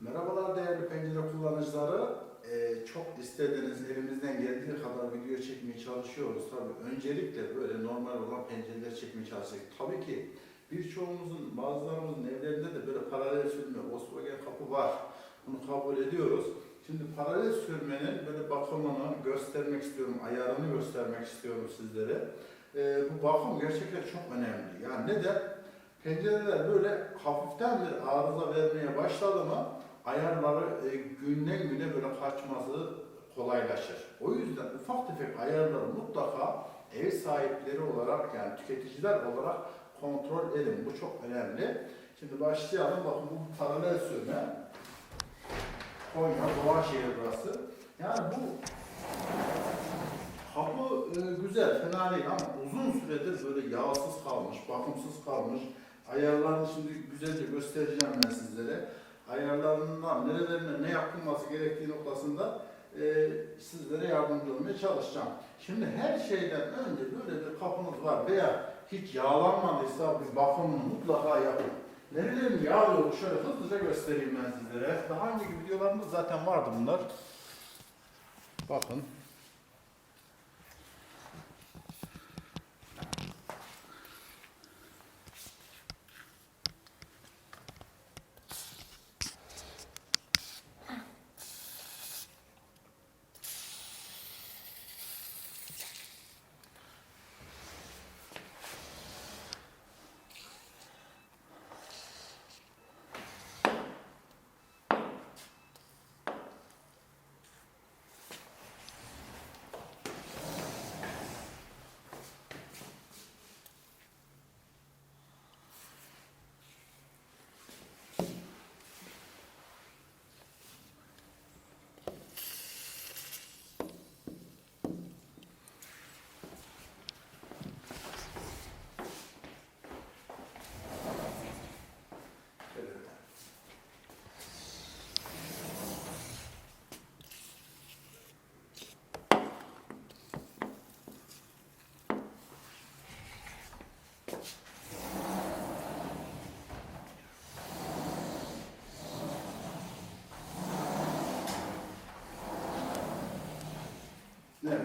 Merhabalar değerli pencere kullanıcıları. Ee, çok istediğiniz elimizden geldiği kadar video çekmeye çalışıyoruz. Tabii öncelikle böyle normal olan pencereler çekmeye çalışıyoruz. Tabii ki birçoğumuzun, bazılarımızın evlerinde de böyle paralel sürme, Volkswagen kapı var. Bunu kabul ediyoruz. Şimdi paralel sürmenin böyle bakımını göstermek istiyorum, ayarını göstermek istiyorum sizlere. Ee, bu bakım gerçekten çok önemli. Yani neden? Pencereler böyle hafiften bir arıza vermeye başladı mı ayarları e, günden güne böyle kaçması kolaylaşır. O yüzden ufak tefek ayarları mutlaka ev sahipleri olarak yani tüketiciler olarak kontrol edin. Bu çok önemli. Şimdi başlayalım. Bakın bu paralel sürme. Konya, Doğaşehir burası. Yani bu kapı e, güzel, fena değil ama uzun süredir böyle yağsız kalmış, bakımsız kalmış. Ayarlarını şimdi güzelce göstereceğim ben sizlere. Ayarlarından nerelerine ne yapılması gerektiği noktasında e, sizlere yardımcı olmaya çalışacağım. Şimdi her şeyden önce böyle bir kapınız var veya hiç yağlanmadıysa bir bakımını mutlaka yapın. Nerelerin yağ yolu şöyle hızlıca göstereyim ben sizlere. Daha önceki videolarımız zaten vardı bunlar. Bakın. Evet.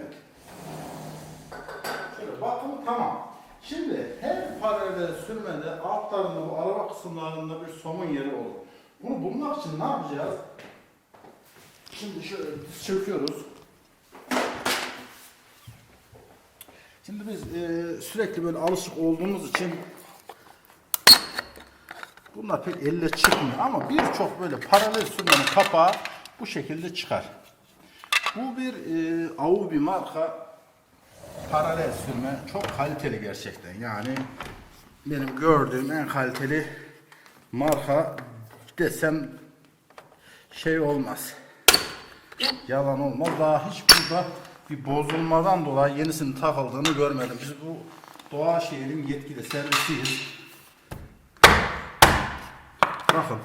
Şöyle bakımı tamam. Şimdi her paralel sürmede altlarında bu araba kısımlarında bir somun yeri olur. Bunu bulmak için ne yapacağız? Şimdi şöyle diz çöküyoruz. Şimdi biz e, sürekli böyle alışık olduğumuz için bunlar pek elle çıkmıyor ama birçok böyle paralel sürmenin kapağı bu şekilde çıkar. Bu bir e, Audi marka paralel sürme. Çok kaliteli gerçekten. Yani benim gördüğüm en kaliteli marka desem şey olmaz. Yalan olmaz. Daha hiç burada bir bozulmadan dolayı yenisinin takıldığını görmedim. Biz bu Doğaşehir'in yetkili servisiyiz. Bakın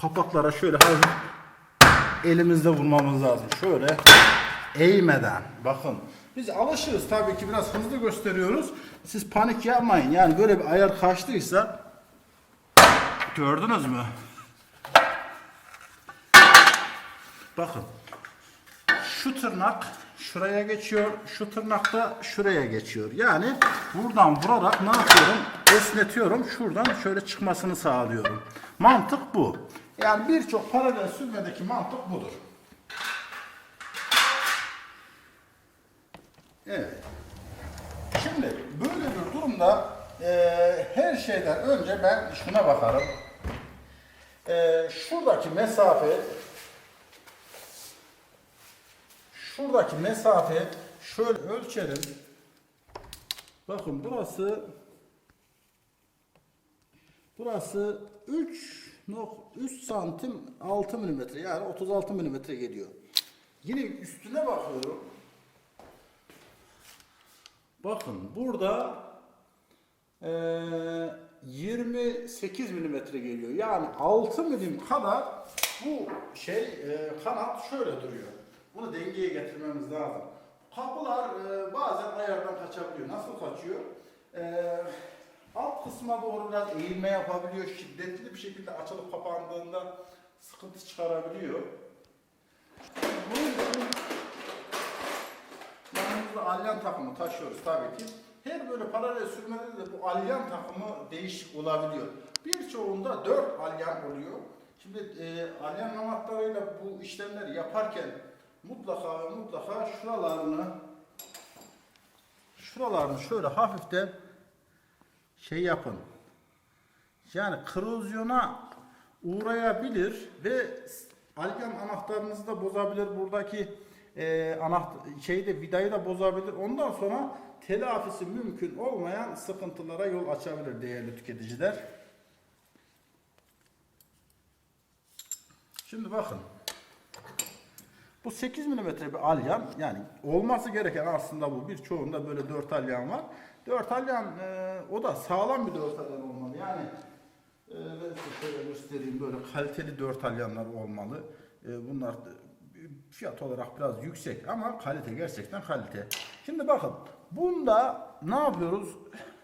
kapaklara şöyle hafif elimizde vurmamız lazım. Şöyle eğmeden. Bakın biz alışırız tabii ki biraz hızlı gösteriyoruz. Siz panik yapmayın. Yani böyle bir ayar kaçtıysa gördünüz mü? Bakın. Şu tırnak şuraya geçiyor. Şu tırnak da şuraya geçiyor. Yani buradan vurarak ne yapıyorum? Esnetiyorum. Şuradan şöyle çıkmasını sağlıyorum. Mantık bu. Yani birçok paralel sürmedeki mantık budur. Evet. Şimdi böyle bir durumda eee, her şeyden önce ben şuna bakarım. Eee, şuradaki mesafe şuradaki mesafe şöyle ölçelim. Bakın burası burası 3 3 santim 6 milimetre yani 36 milimetre geliyor. Yine üstüne bakıyorum. Bakın burada eee 28 milimetre geliyor. Yani 6 milim kadar bu şey eee, kanat şöyle duruyor. Bunu dengeye getirmemiz lazım. Kapılar eee, bazen ayardan kaçabiliyor. Nasıl kaçıyor? Eee, alt kısma doğru biraz eğilme yapabiliyor. Şiddetli bir şekilde açılıp kapandığında sıkıntı çıkarabiliyor. Bunun yanımızda alyan takımı taşıyoruz tabii ki. Her böyle paralel sürmede de bu alyan takımı değişik olabiliyor. Birçoğunda 4 alyan oluyor. Şimdi e, alyan anahtarıyla bu işlemleri yaparken mutlaka ve mutlaka şuralarını şuralarını şöyle hafiften şey yapın. Yani korozyona uğrayabilir ve alyan anahtarınızı da bozabilir. Buradaki e, anahtar şeyde vidayı da bozabilir. Ondan sonra telafisi mümkün olmayan sıkıntılara yol açabilir değerli tüketiciler. Şimdi bakın. Bu 8 mm bir alyan yani olması gereken aslında bu birçoğunda böyle 4 alyan var. 4 alyan e, o da sağlam bir 4 alyan olmalı. Yani e, ben size şöyle göstereyim böyle kaliteli 4 alyanlar olmalı. E, bunlar fiyat olarak biraz yüksek ama kalite gerçekten kalite. Şimdi bakın bunda ne yapıyoruz?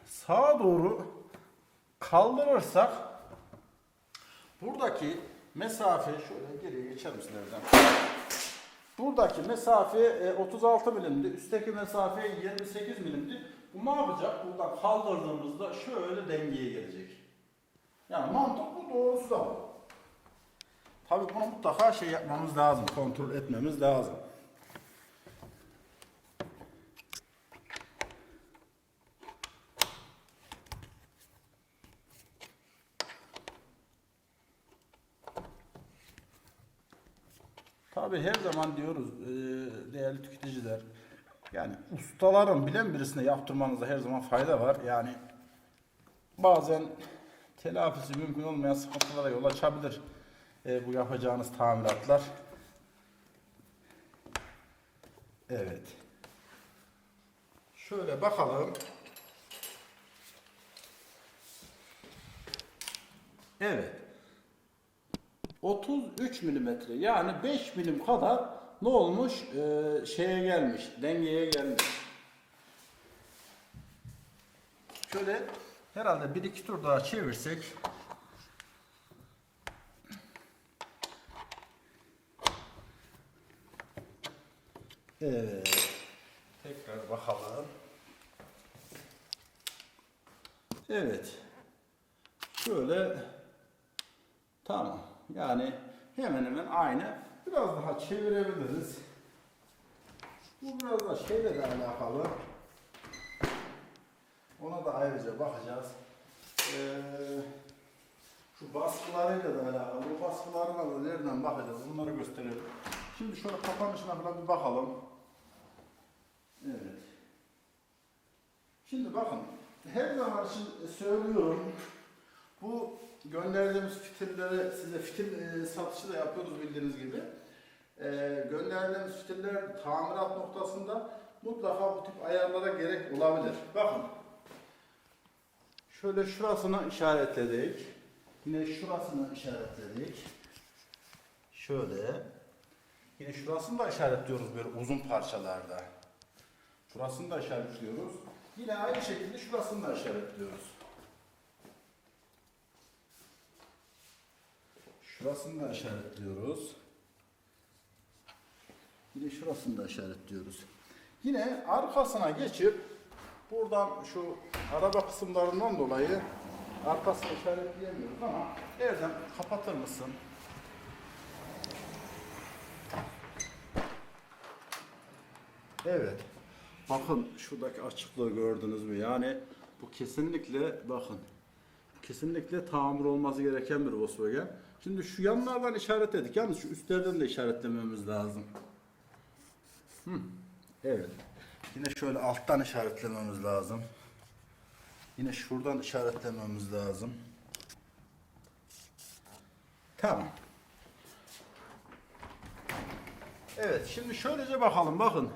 Sağa doğru kaldırırsak buradaki mesafe şöyle geriye geçer misin? Buradaki mesafe e, 36 milimdi. Üstteki mesafe 28 milimdi. Bu ne yapacak? Buradan kaldırdığımızda şöyle dengeye gelecek. Yani mantık bu, doğrusu da bu. Tabii bunu mutlaka şey yapmamız lazım, kontrol etmemiz lazım. Tabii her zaman diyoruz e, değerli tüketiciler. Yani ustaların bilen birisine yaptırmanızda her zaman fayda var. Yani bazen telafisi mümkün olmayan sıkıntılara yol açabilir e, bu yapacağınız tamiratlar. Evet. Şöyle bakalım. Evet. 33 milimetre yani 5 milim kadar ne olmuş Ee, şeye gelmiş dengeye gelmiş. Şöyle herhalde bir iki tur daha çevirsek Evet. Tekrar bakalım. Evet. Şöyle Tamam. Yani hemen hemen aynı. Biraz daha çevirebiliriz. Bu biraz da şeyle de alakalı. Ona da ayrıca bakacağız. Ee, şu baskılarıyla da alakalı. Bu baskılarına da nereden bakacağız? Bunları gösterelim. Şimdi şöyle kapanışına falan bir bakalım. Evet. Şimdi bakın. Her zaman için söylüyorum. Bu gönderdiğimiz fitilleri size fitil e, satışı da yapıyoruz bildiğiniz gibi. E, gönderdiğimiz fitiller tamirat noktasında mutlaka bu tip ayarlara gerek olabilir. Bakın. Şöyle şurasını işaretledik. Yine şurasını işaretledik. Şöyle. Yine şurasını da işaretliyoruz böyle uzun parçalarda. Şurasını da işaretliyoruz. Yine aynı şekilde şurasını da işaretliyoruz. Şurasını da işaretliyoruz. Yine şurasını da işaretliyoruz. Yine arkasına geçip buradan şu araba kısımlarından dolayı arkasını işaretleyemiyoruz ama Erdem kapatır mısın? Evet. Bakın şuradaki açıklığı gördünüz mü? Yani bu kesinlikle bakın kesinlikle tamir olması gereken bir Volkswagen. Şimdi şu yanlardan işaretledik. Yalnız şu üstlerden de işaretlememiz lazım. Hı. Evet. Yine şöyle alttan işaretlememiz lazım. Yine şuradan işaretlememiz lazım. Tamam. Evet, şimdi şöylece bakalım. Bakın.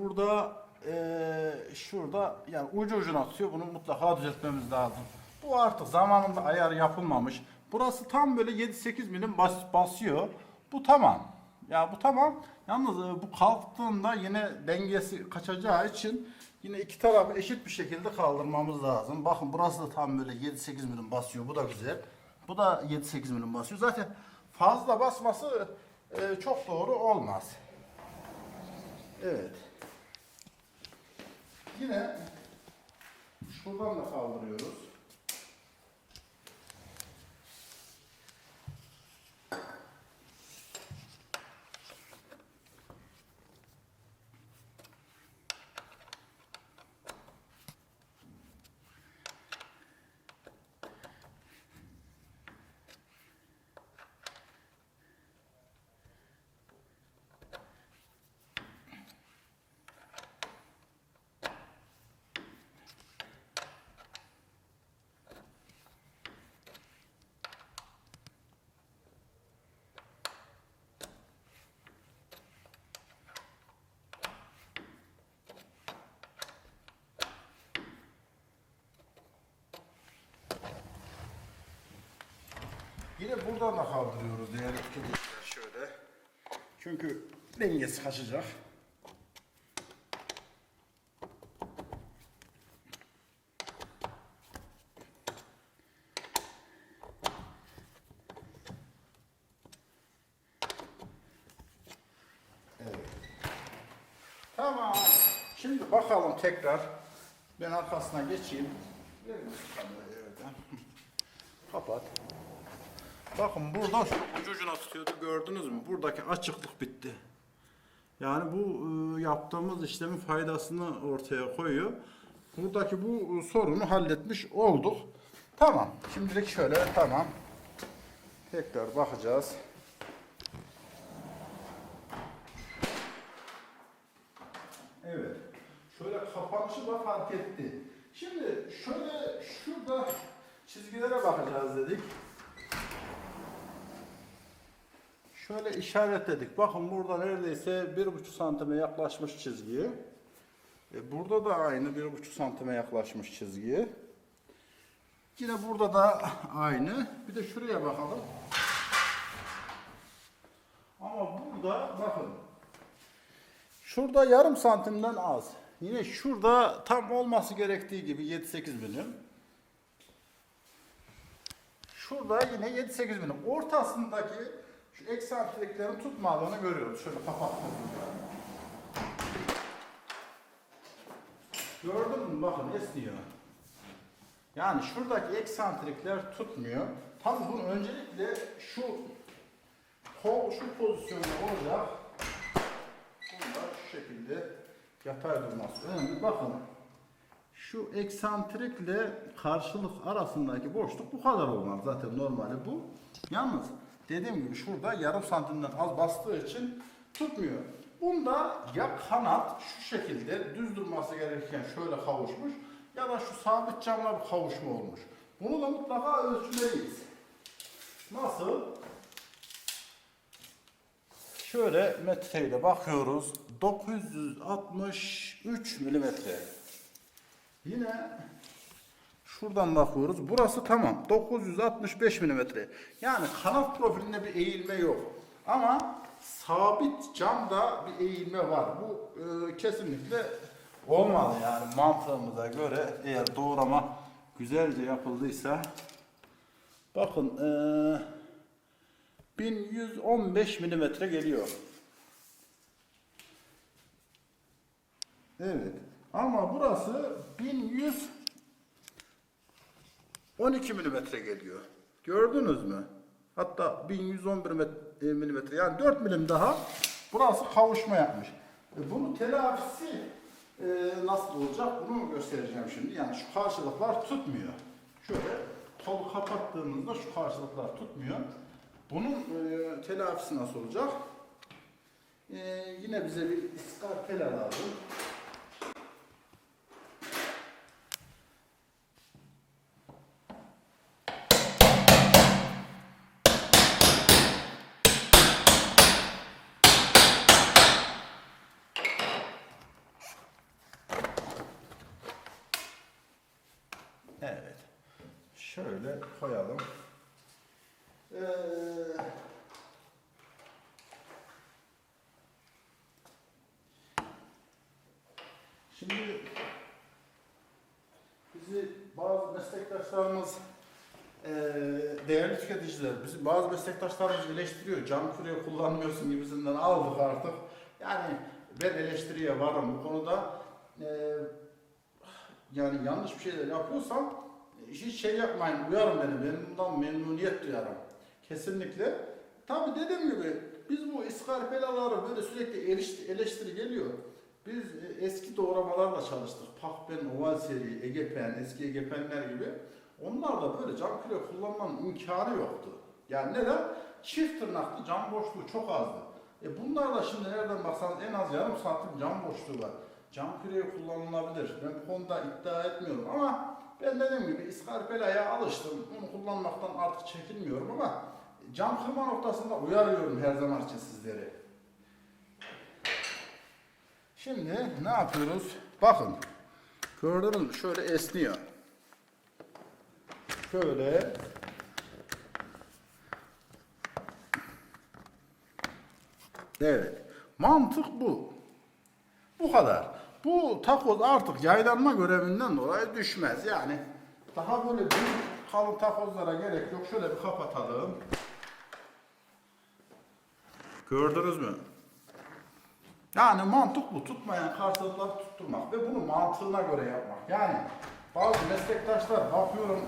Burada eee, şurada yani ucu ucuna tutuyor. Bunu mutlaka düzeltmemiz lazım. Bu artık zamanında ayar yapılmamış. Burası tam böyle 7-8 milim bas, basıyor. Bu tamam. Ya bu tamam. Yalnız e, bu kalktığında yine dengesi kaçacağı için yine iki tarafı eşit bir şekilde kaldırmamız lazım. Bakın burası da tam böyle 7-8 milim basıyor. Bu da güzel. Bu da 7-8 milim basıyor. Zaten fazla basması e, çok doğru olmaz. Evet. Yine şuradan da kaldırıyoruz. Yine buradan da kaldırıyoruz değerli tüketiciler şöyle. Çünkü dengesi kaçacak. Evet. Tamam. Şimdi bakalım tekrar. Ben arkasına geçeyim. Kapat. Bakın burada şu ucu ucuna tutuyordu gördünüz mü? Buradaki açıklık bitti. Yani bu e, yaptığımız işlemin faydasını ortaya koyuyor. Buradaki bu e, sorunu halletmiş olduk. Tamam. Şimdilik şöyle tamam. Tekrar bakacağız. Evet. Şöyle kapanışı da fark etti. Şimdi şöyle şurada çizgilere bakacağız dedik. Şöyle işaretledik. Bakın burada neredeyse bir buçuk santime yaklaşmış çizgiye. E burada da aynı bir buçuk santime yaklaşmış çizgiye. Yine burada da aynı. Bir de şuraya bakalım. Ama burada bakın. Şurada yarım santimden az. Yine şurada tam olması gerektiği gibi 7-8 milim. Şurada yine 7-8 milim. Ortasındaki şu eksantriklerin tutmadığını görüyoruz. Şöyle kapattığımızda. Gördün mü? Bakın esniyor. Yani şuradaki eksantrikler tutmuyor. Tabii bunu öncelikle şu kol şu pozisyonda olacak. Burada şu şekilde yatay durması önemli. Bakın şu eksantrikle karşılık arasındaki boşluk bu kadar olmaz zaten normali bu. Yalnız dediğim gibi şurada yarım santimden az bastığı için tutmuyor. Bunda ya kanat şu şekilde düz durması gerekirken şöyle kavuşmuş ya da şu sabit camla bir kavuşma olmuş. Bunu da mutlaka ölçmeliyiz. Nasıl? Şöyle metreyle bakıyoruz. 963 milimetre. Yine şuradan bakıyoruz. Burası tamam. 965 milimetre. Yani kanat profilinde bir eğilme yok. Ama sabit camda bir eğilme var. Bu e, kesinlikle olmalı yani mantığımıza göre eğer doğrama güzelce yapıldıysa bakın e, 1115 milimetre geliyor. Evet. Ama burası 1112 milimetre geliyor. Gördünüz mü? Hatta 1111 met- e, milimetre yani 4 milim daha burası kavuşma yapmış. E, Bunun telafisi e, nasıl olacak bunu göstereceğim şimdi. Yani şu karşılıklar tutmuyor. Şöyle kolu kapattığımızda şu karşılıklar tutmuyor. Bunun e, telafisi nasıl olacak? E, yine bize bir iskarpela lazım. Evet. Şöyle koyalım. Ee, şimdi bizi bazı meslektaşlarımız eee değerli tüketiciler, bizim bazı meslektaşlarımız eleştiriyor. Cam küreği kullanmıyorsun gibisinden aldık artık. Yani ben eleştiriye varım bu konuda. Ee, yani yanlış bir şeyler yapıyorsam hiç şey yapmayın, uyarın beni. Ben bundan memnuniyet duyarım. Kesinlikle. Tabi dediğim gibi biz bu iskarpelaları böyle sürekli eleştiri, geliyor. Biz e, eski doğramalarla çalıştık. Pakben, Oval seri, Egepen, eski Egepenler gibi. Onlar da böyle cam küre kullanmanın imkanı yoktu. Yani neden? Çift tırnaklı cam boşluğu çok azdı. E bunlar şimdi nereden baksanız en az yarım santim cam boşluğu var. Cam küreği kullanılabilir. Ben bu konuda iddia etmiyorum ama ben dediğim gibi iskarpelaya alıştım. Bunu kullanmaktan artık çekinmiyorum ama cam kırma noktasında uyarıyorum her zaman için sizleri. Şimdi ne yapıyoruz? Bakın. Gördünüz mü? Şöyle esniyor. Şöyle. Evet. Mantık bu. Bu kadar. Bu takoz artık yaylanma görevinden dolayı düşmez. Yani daha böyle büyük kalın takozlara gerek yok. Şöyle bir kapatalım. Gördünüz mü? Yani mantık bu. Tutmayan karşılıkları tutturmak ve bunu mantığına göre yapmak. Yani bazı meslektaşlar bakıyorum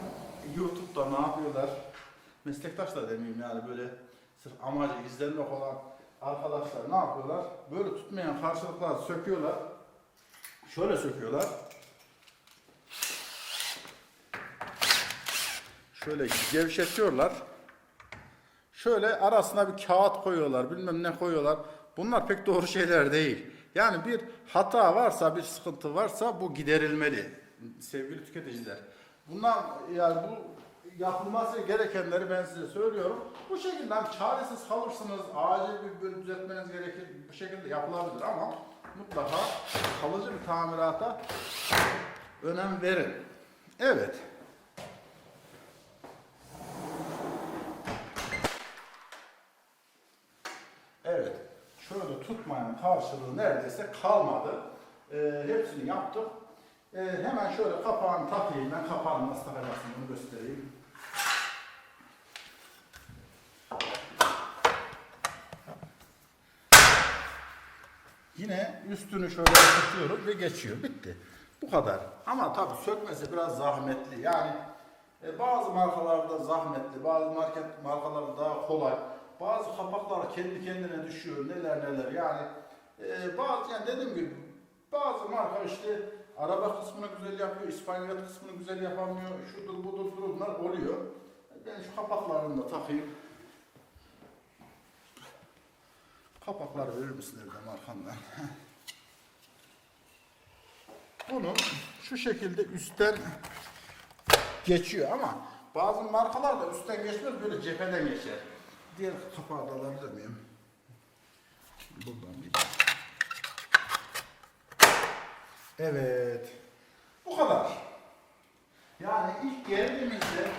YouTube'da ne yapıyorlar? Meslektaş da demeyeyim yani böyle sırf amacı izlenmek olan arkadaşlar ne yapıyorlar? Böyle tutmayan karşılıkları söküyorlar. Şöyle söküyorlar. Şöyle gevşetiyorlar. Şöyle arasına bir kağıt koyuyorlar, bilmem ne koyuyorlar. Bunlar pek doğru şeyler değil. Yani bir hata varsa, bir sıkıntı varsa bu giderilmeli sevgili tüketiciler. Bunlar yani bu yapılması gerekenleri ben size söylüyorum. Bu şekilde hani çaresiz kalırsınız, acil bir düzeltmeniz gerekir. Bu şekilde yapılabilir ama mutlaka kalıcı bir tamirata önem verin. Evet. Evet. Şöyle tutmayan karşılığı neredeyse kalmadı. Ee, hepsini yaptık. Ee, hemen şöyle kapağını takayım. Ben kapağını nasıl takacaksın bunu göstereyim. Yine üstünü şöyle tutuyoruz ve geçiyor. Bitti. Bu kadar. Ama tabii sökmesi biraz zahmetli. Yani e, bazı markalarda zahmetli, bazı market markalarda daha kolay. Bazı kapaklar kendi kendine düşüyor. Neler neler. Yani e, bazı yani dediğim gibi bazı marka işte araba kısmını güzel yapıyor, İspanyol kısmını güzel yapamıyor. Şudur budur durumlar oluyor. Ben şu kapaklarını da takayım. Kapakları verir misin Erdem arkamdan? Bunu şu şekilde üstten geçiyor ama bazı markalar da üstten geçmez böyle cepheden geçer. Diğer kapağı da alabilir miyim? Buradan bir. Evet. Bu kadar. Yani ilk geldiğimizde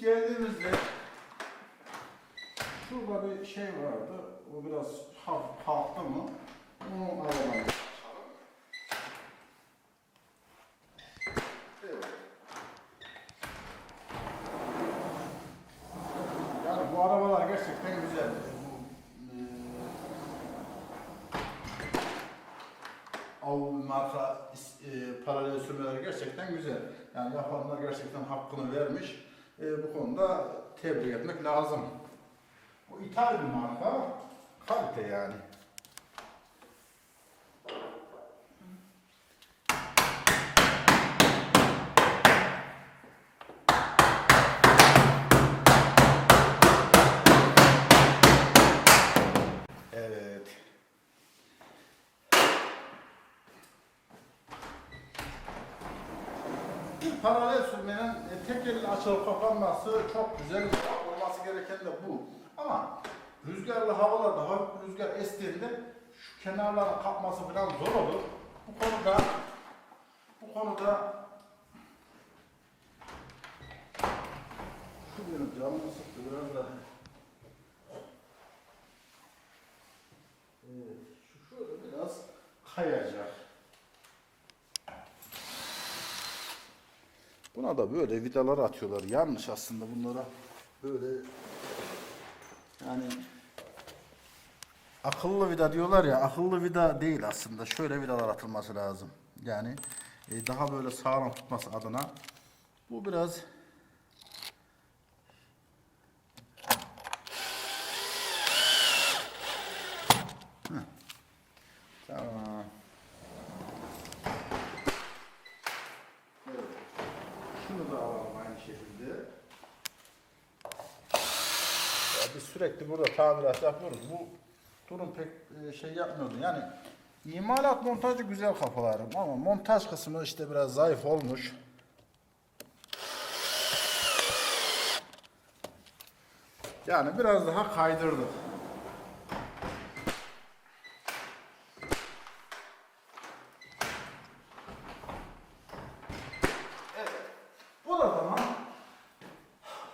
geldiğimizde şurada bir şey vardı. O biraz hafif kalktı mı? Onu. Evet. Yani bu arabalar gerçekten güzel. E, Audi marka e, paralel sürmeleri gerçekten güzel. Yani yapanlar gerçekten hakkını vermiş. E, bu konuda tebrik etmek lazım. Bu ithal bir marka. Kalite yani. Evet. Bir paralel sürmenin e, tek elle açılıp kapanması çok güzel. Olması gereken de bu. Ama rüzgarlı havalarda hafif rüzgar estiğinde şu kenarların kapması falan zor olur. Bu konuda bu konuda şu benim canımı sıktı biraz da. Evet, şu şöyle biraz kayacak. Buna da böyle vidalar atıyorlar. Yanlış aslında bunlara böyle yani akıllı vida diyorlar ya akıllı vida değil aslında. Şöyle vidalar atılması lazım. Yani e, daha böyle sağlam tutması adına. Bu biraz. Tamam. Evet. Şunu da alalım aynı şekilde. Ya biz sürekli burada tamirat yapıyoruz. Bu durum pek e, şey yapmıyordu. Yani imalat montajı güzel kafalarım ama montaj kısmı işte biraz zayıf olmuş. Yani biraz daha kaydırdık. Bu da tamam.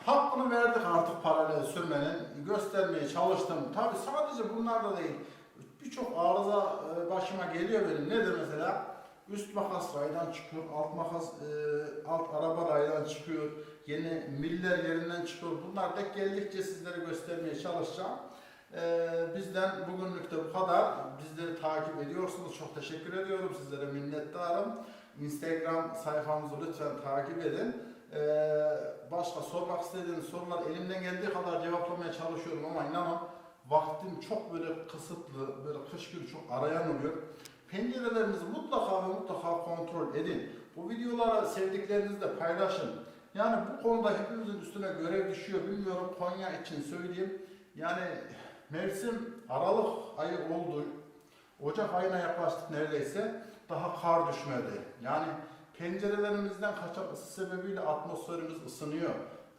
Hakkını verdik artık paralel sürmenin. Göstermeye çalıştım. Tabi sadece bunlar da değil. Birçok arıza e, başıma geliyor benim. Nedir mesela? Üst makas raydan çıkıyor, alt makas, e, alt araba raydan çıkıyor, yeni miller yerinden çıkıyor. Bunlar denk geldikçe sizlere göstermeye çalışacağım. E, bizden bugünlük de bu kadar. Bizleri takip ediyorsunuz. Çok teşekkür ediyorum. Sizlere minnettarım. Instagram sayfamızı lütfen takip edin. Ee, başka sormak istediğiniz sorular elimden geldiği kadar cevaplamaya çalışıyorum ama inanın vaktim çok böyle kısıtlı, böyle kış günü çok arayan oluyor. Pencerelerinizi mutlaka ve mutlaka kontrol edin. Bu videoları sevdiklerinizle paylaşın. Yani bu konuda hepimizin üstüne görev düşüyor. Bilmiyorum Konya için söyleyeyim. Yani mevsim Aralık ayı oldu. Ocak ayına yaklaştık neredeyse. Daha kar düşmedi. Yani pencerelerimizden kaçan ısı sebebiyle atmosferimiz ısınıyor.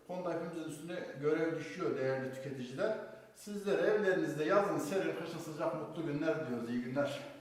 Bu konuda hepimizin üstüne görev düşüyor değerli tüketiciler. Sizler evlerinizde yazın serin, kışın sıcak, mutlu günler diliyoruz. İyi günler.